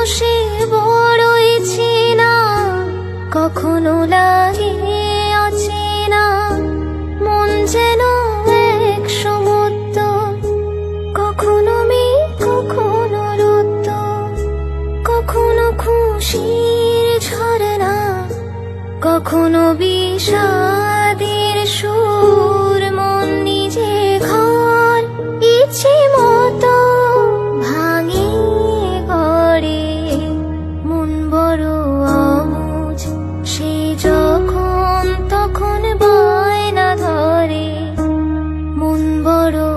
মানুষে বড়ই চেনা, কখনো লাগে অচেনা। মন যেন এক সমুদ্র, কখনো মে কখনো রুদ্র, কখনো খুশির ঝরনা কখনো বিষাদের বড় সে যখন তখন বায়না মন বড়